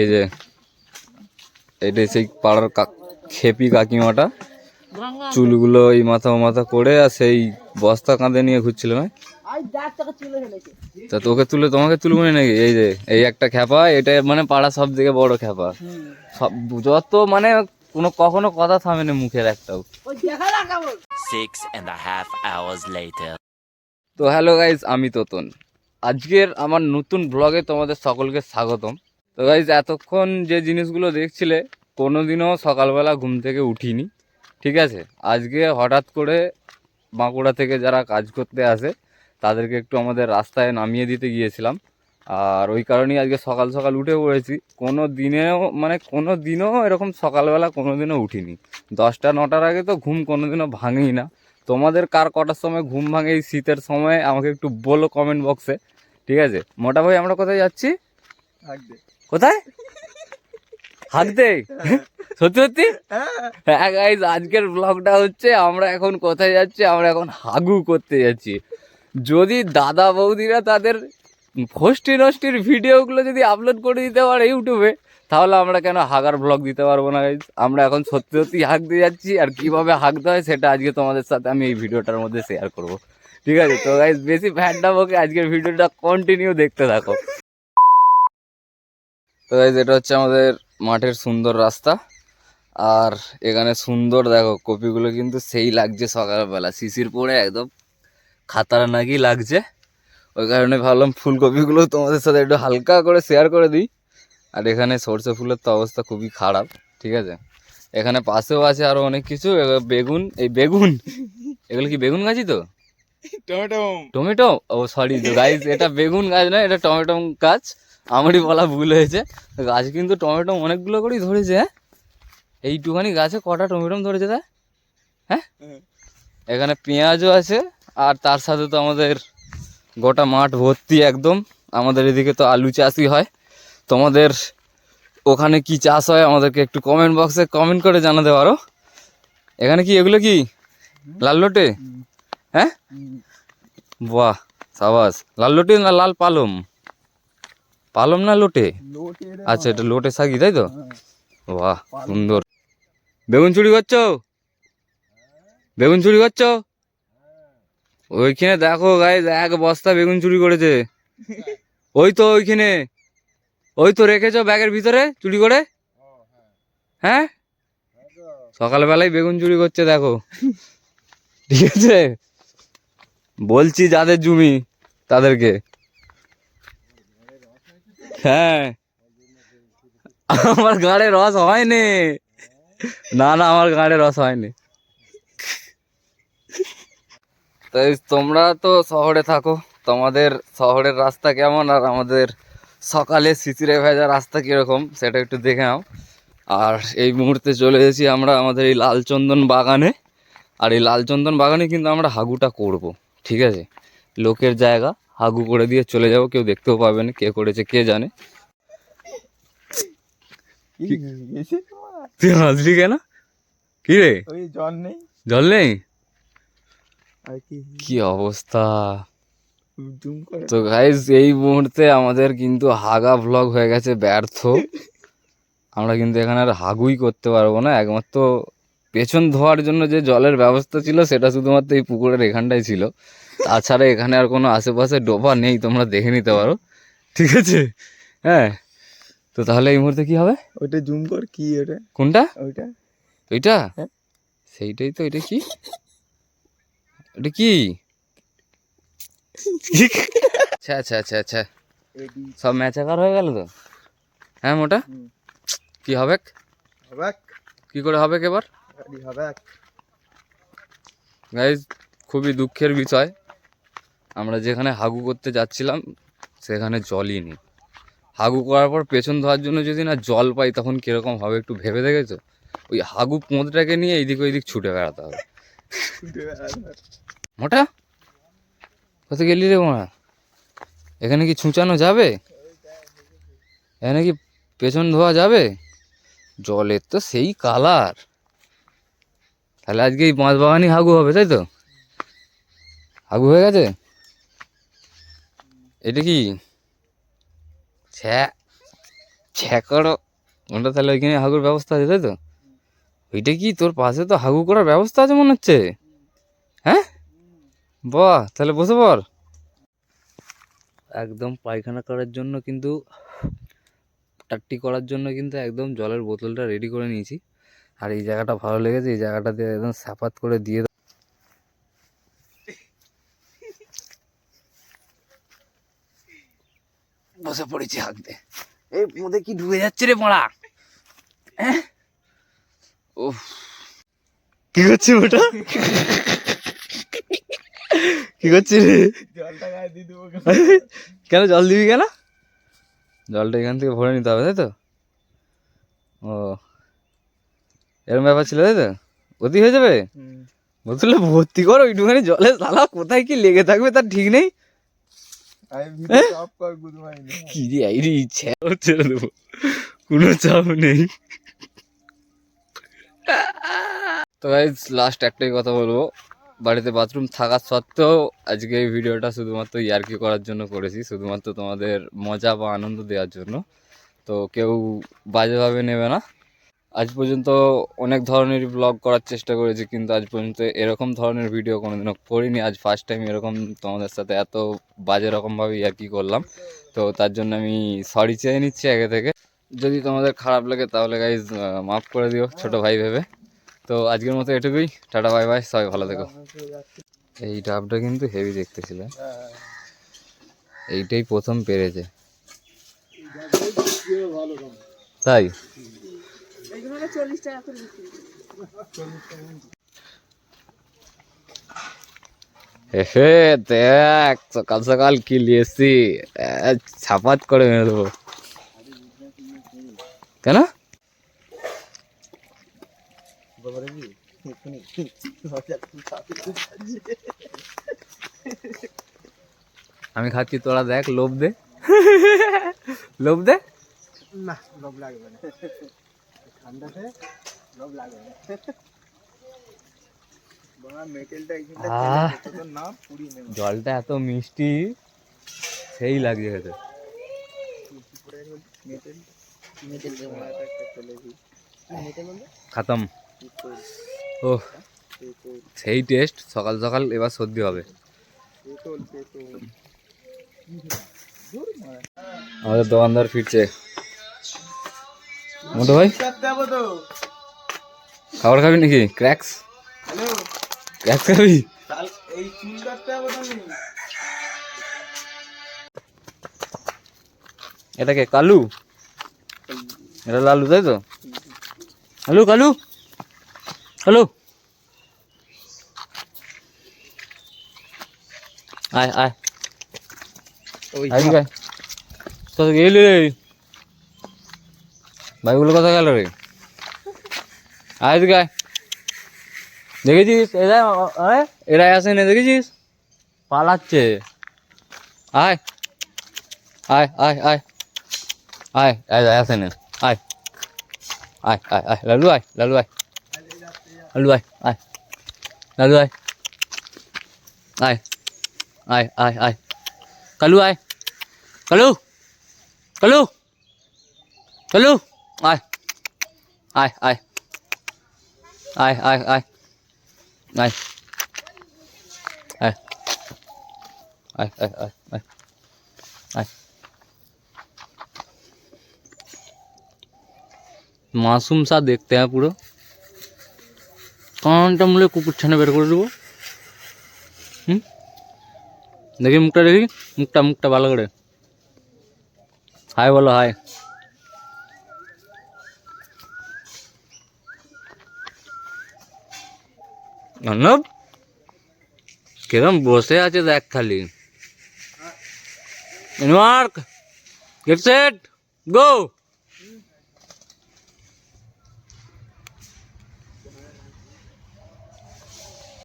এই যে এটা সেই পাড়ার খেপি কাকিমাটা। চুলগুলো এই মাথা ও মাথা করে আর সেই বস্তা কাঁধে নিয়ে ঘুরছিল না তা তোকে তুলে তোমাকে তুলবো না নাকি? এই যে এই একটা খ্যাপা এটা মানে পাড়া সব থেকে বড় খ্যাপা। সব যত মানে কোনো কখনো কথা থামে না মুখের একটাও। Six and a half hours later. তো হ্যালো গাইজ আমি তোতন। আজকের আমার নতুন ব্লগে তোমাদের সকলকে স্বাগতম। তো গাইজ এতক্ষণ যে জিনিসগুলো দেখছিলে, কোনোদিনও সকালবেলা ঘুম থেকে উঠিনি, ঠিক আছে? আজকে হঠাৎ করে বাঁকুড়া থেকে যারা কাজ করতে আসে, তাদেরকে একটু আমাদের রাস্তায় নামিয়ে দিতে গিয়েছিলাম। আর ওই কারণেই আজকে সকাল সকাল উঠে পড়েছি। কোনো দিনেও মানে কোনো দিনও এরকম সকালবেলা কোনো দিনও উঠিনি। দশটা, নটার আগে তো ঘুম কোনো দিনও ভাঙেই না। তোমাদের কার কটার সময় ঘুম ভাঙে এই শীতের সময়, আমাকে একটু বলো কমেন্ট বক্সে ঠিক আছে। মোটা ভাই আমরা কোথায় যাচ্ছি? কোথায়? দে। সত্যি সত্যি? হ্যাঁ গাইজ আজকের ব্লগটা হচ্ছে আমরা এখন কোথায় যাচ্ছি? আমরা এখন হাগু করতে যাচ্ছি। যদি দাদা বৌদিরা তাদের ফষ্টি নষ্টির ভিডিওগুলো যদি আপলোড করে দিতে পারে ইউটিউবে তাহলে আমরা কেন হাগার ব্লগ দিতে পারব না গাইজ আমরা এখন সত্যি সত্যি হাঁকতে যাচ্ছি আর কীভাবে হাঁকতে হয় সেটা আজকে তোমাদের সাথে আমি এই ভিডিওটার মধ্যে শেয়ার করব। ঠিক আছে, তো গাইজ বেশি ফ্যানটা বকে আজকের ভিডিওটা কন্টিনিউ দেখতে থাকো। তো গাইজ এটা হচ্ছে আমাদের মাঠের সুন্দর রাস্তা। আর এখানে সুন্দর দেখো, কপিগুলো কিন্তু সেই লাগছে সকালবেলা, শিশির পড়ে একদম। খাতারা নাকি লাগছে। ওই কারণে ভাবলাম ফুলকপিগুলো তোমাদের সাথে একটু হালকা করে শেয়ার করে দিই। আর এখানে সর্ষে ফুলের তো অবস্থা খুবই খারাপ, ঠিক আছে? এখানে পাশেও আছে আরও অনেক কিছু বেগুন, এই বেগুন, এগুলো কি বেগুন গাছই তো? টমেটো টমেটো ও সরি গাইস এটা বেগুন গাছ নয় এটা টমেটো গাছ। আমারই বলা ভুল হয়েছে। গাছ কিন্তু টমেটো অনেকগুলো করেই ধরেছে হ্যাঁ? এইটুখানি গাছে কটা টমেটো ধরেছে তা? হ্যাঁ? এখানে পেঁয়াজও আছে আর তার সাথে তো আমাদের গোটা মাঠ ভর্তি একদম। আমাদের এদিকে তো আলু চাষই হয়। তোমাদের ওখানে কি চাষ হয় আমাদেরকে একটু কমেন্ট বক্সে কমেন্ট করে জানাতে পারো। এখানে কি এগুলো কি? লাল লোটে? হ্যাঁ? বাহ সাবাস। লাল লোটে না লাল পালম? পালম না লোটে? আচ্ছা এটা লোটে শাকি তাই তো? বাহ সুন্দর। বেগুন চুরি করছ? বেগুন চুরি করছ? ওইখানে দেখো গাই এক বস্তা বেগুন চুরি করেছে। ওই তো ওইখানে। ওই তো রেখেছো ব্যাগের ভিতরে চুরি করে? হ্যাঁ? সকালবেলায় বেগুন চুরি করছে দেখো। ঠিক আছে? বলছি যাদের জমি, তাদেরকে। হ্যাঁ। আমার গাড়ে রস হয়নি। না না, আমার গাড়ে রস হয়নি। তাই তোমরা তো শহরে থাকো, তোমাদের শহরের রাস্তা কেমন? আর আমাদের সকালে শিশিরে ভেজা রাস্তা কীরকম, সেটা একটু দেখে নাও। আর এই মুহূর্তে চলে এসেছি আমরা আমাদের এই লালচন্দন বাগানে। আর এই লালচন্দন বাগানে কিন্তু আমরা হাগুটা করব। ঠিক আছে? লোকের জায়গা হাগু করে দিয়ে চলে যাব কেউ দেখতেও পাবে না কে করেছে কে জানে। তুই হাসলি কেন? কি রে? জল নেই। জল নেই? কি? কি অবস্থা? তো গাইজ এই মুহূর্তে আমাদের কিন্তু হাগা ভ্লগ হয়ে গেছে ব্যর্থ। আমরা কিন্তু এখানে আর হাগুই করতে পারব না একমাত্র পেছন ধোয়ার জন্য যে জলের ব্যবস্থা ছিল সেটা শুধুমাত্র এই পুকুরের এখানটাই ছিল। তাছাড়া এখানে আর কোনো আশেপাশে ডোবা নেই তোমরা দেখে নিতে পারো। ঠিক আছে? হ্যাঁ। তো তাহলে এই মুহূর্তে কি হবে? ওইটা জুম কর কি ওটা কোনটা? ওইটা। ওইটা? হ্যাঁ। সেইটাই তো এটা কি? এটা কি? আচ্ছা আচ্ছা আচ্ছা আচ্ছা। সব ম্যাচাকার হয়ে গেল তো? হ্যাঁ মোটা। কি হবে হবে কি করে হবে এবার? গাইজ খুবই দুঃখের বিষয়। আমরা যেখানে হাগু করতে যাচ্ছিলাম সেখানে জলই নেই। হাগু করার পর পেছন ধোয়ার জন্য যদি না জল পাই তখন কীরকম হবে একটু ভেবে দেখেছ? ওই হাগু পোঁতটাকে নিয়ে এইদিক ওইদিক ছুটে বেড়াতে হবে। মোটা কোথায় গেলি রে মোটা এখানে কি ছুঁচানো যাবে? এখানে কি পেছন ধোয়া যাবে? জলের তো সেই কালার। তাহলে আজকে এই পাঁচ বাগানই হাগু হবে, তাই তো? হাগু হয়ে গেছে? এটা কি? ছ্যা ওটা তাহলে ওইখানে হাগুর ব্যবস্থা আছে, তাই তো? ওইটা কি? তোর পাশে তো হাগু করার ব্যবস্থা আছে মনে হচ্ছে? হ্যাঁ? বাহ, তাহলে বসে পড়। একদম পায়খানা করার জন্য কিন্তু, টাট্টি করার জন্য কিন্তু একদম জলের বোতলটা রেডি করে নিয়েছি। আর এই জায়গাটা ভালো লেগেছে এই জায়গাটাতে একদম সাপাত করে দিয়ে বসে পড়েছি হাঁকতে এই মধ্যে কি ডুবে যাচ্ছে রে পড়া ও কি করছে ওটা কি করছিস রে? দিয়ে কেন জল দিবি কেন? জলটা এখান থেকে ভরে নিতে হবে তাই তো? ও। এরকম ব্যাপার ছিল তাই তো? অতি হয়ে যাবে? বোতলে ভর্তি করো একটুখানি জলে সালা কোথায় কি লেগে থাকবে তার ঠিক নেই? কি রে আইরি ইচ্ছে ছেড়ে দেবো। কোনো চাপ নেই। তো গাইজ লাস্ট একটাই কথা বলব। বাড়িতে বাথরুম থাকা সত্ত্বেও আজকে এই ভিডিওটা শুধুমাত্র ইয়ার্কি করার জন্য করেছি শুধুমাত্র তোমাদের মজা বা আনন্দ দেওয়ার জন্য। তো কেউ বাজেভাবে নেবে না। আজ পর্যন্ত অনেক ধরনের ব্লগ করার চেষ্টা করেছি, কিন্তু আজ পর্যন্ত এরকম ধরনের ভিডিও কোনোদিনও করিনি। আজ ফার্স্ট টাইম এরকম তোমাদের সাথে এত বাজে রকমভাবে ইয়ার্কি করলাম। তো তার জন্য আমি সরি চেয়ে নিচ্ছি আগে থেকে। যদি তোমাদের খারাপ লাগে তাহলে গাইজ মাফ করে দিও ছোট ভাই ভেবে। তো আজকের মতো এটুকুই। টাটা বাই বাই সবাই ভালো থেকো। এই ডাবটা কিন্তু হেভি দেখতেছিল। এইটাই প্রথম পেরেছে। তাই? হে দেখ সকাল সকাল কি লিয়েছি ছাপাত করে মেরে দেবো। কেন? আমি খাচ্ছি তোরা দেখ লোভ দে। লোভ দে? না লোভ লাগবে না। জলটা এত মিষ্টি সেই লাগছে খেতে খাতাম। ও সেই টেস্ট সকাল সকাল এবার সর্দি হবে। আমাদের দোকানদার ফিরছে। মোটো ভাই? খাবার খাবি নাকি? ক্র্যাক্স ক্র্যাক্স খাবি? এটাকে কালু? এটা লালু তাই তো? হ্যালো কালু? হ্যালো আয় আয়। ওই আয় লে কোথা গেলি রে? ভাইগুলো গেল রে আয় গায় দেখেছিস এরা এরাই আসে না দেখেছিস? পালাচ্ছে। আয়। আয় আয় আয়। আয় আয় আসে না আয়। আয় আয় আয়। লালু আয় লালু আয়। লালু, আয় আয়। লালু, আয়। আয় আয় আয় আয়। কালু আয়। কালু কালু কালু। আয় আয় আয় আয় আয় আয় আয় আয় আয় আয় আয় আয় আয় মাসুম সা দেখতে হ্যাঁ পুরো কানটা মূলে কুকুর ছানে বের করে দেবো হুম দেখি মুখটা দেখি মুখটা মুখটা ভালো করে হাই বলো হাই অর্ণব কিরম বসে আছে দেখ খালি মার্ক গেট সেট গো